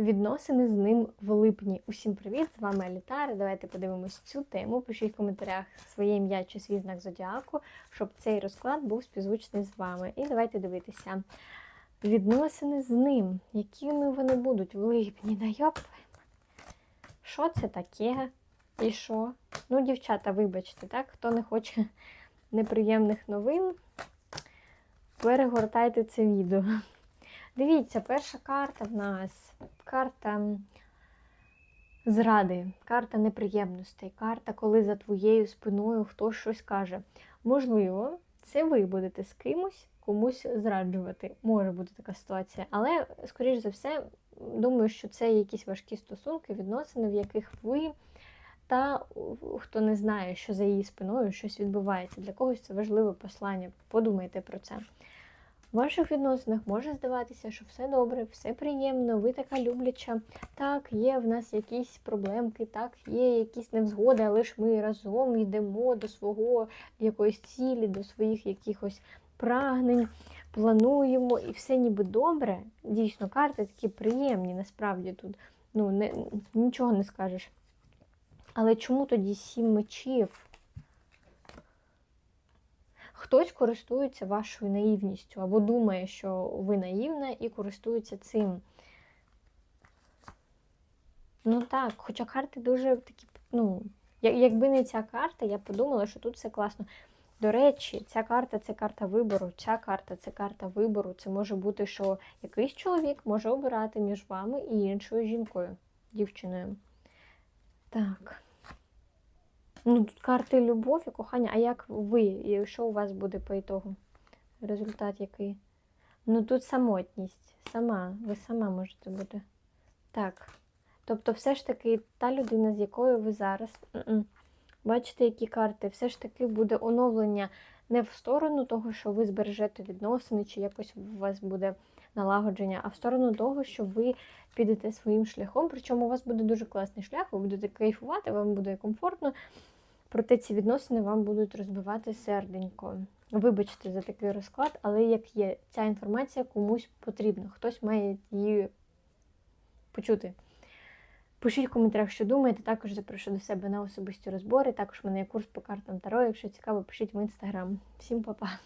Відносини з ним в липні. Усім привіт! З вами Алітара. Давайте подивимось цю тему. Пишіть в коментарях своє ім'я чи свій знак зодіаку, щоб цей розклад був співзвучний з вами. І давайте дивитися. Відносини з ним. Якими вони будуть в липні? Да йоп. Що це таке? І що? Ну, дівчата, вибачте, так? Хто не хоче неприємних новин, перегортайте це відео. Дивіться, перша карта в нас карта зради, карта неприємностей, карта, коли за твоєю спиною хтось щось каже. Можливо, це ви будете з кимось комусь зраджувати. Може бути така ситуація. Але, скоріш за все, думаю, що це якісь важкі стосунки, відносини, в яких ви. Та хто не знає, що за її спиною щось відбувається. Для когось це важливе послання. Подумайте про це. В ваших відносинах може здаватися, що все добре, все приємно, ви така любляча. Так, є в нас якісь проблемки, так, є якісь невзгоди, але ж ми разом йдемо до свого якоїсь цілі, до своїх якихось прагнень, плануємо, і все ніби добре. Дійсно, карти такі приємні, насправді тут ну, не, нічого не скажеш. Але чому тоді сім мечів? Хтось користується вашою наївністю або думає, що ви наївна і користується цим. Ну так, хоча карти дуже такі, ну, якби не ця карта, я подумала, що тут все класно. До речі, ця карта це карта вибору, ця карта це карта вибору. Це може бути, що якийсь чоловік може обирати між вами і іншою жінкою, дівчиною. Так. Ну, тут карти любов і кохання. А як ви? І що у вас буде по ітогу? Результат який? Ну тут самотність. Сама. Ви сама можете бути. Так. Тобто, все ж таки, та людина, з якою ви зараз. Бачите, які карти, все ж таки буде оновлення не в сторону того, що ви збережете відносини, чи якось у вас буде налагодження, а в сторону того, що ви підете своїм шляхом. Причому у вас буде дуже класний шлях, ви будете кайфувати, вам буде комфортно. Проте ці відносини вам будуть розбивати серденько. Вибачте за такий розклад, але як є, ця інформація комусь потрібна. Хтось має її почути. Пишіть в коментарях, що думаєте. Також запрошую до себе на особисті розбори. Також в мене є курс по картам Таро. Якщо цікаво, пишіть в інстаграм. Всім па-па!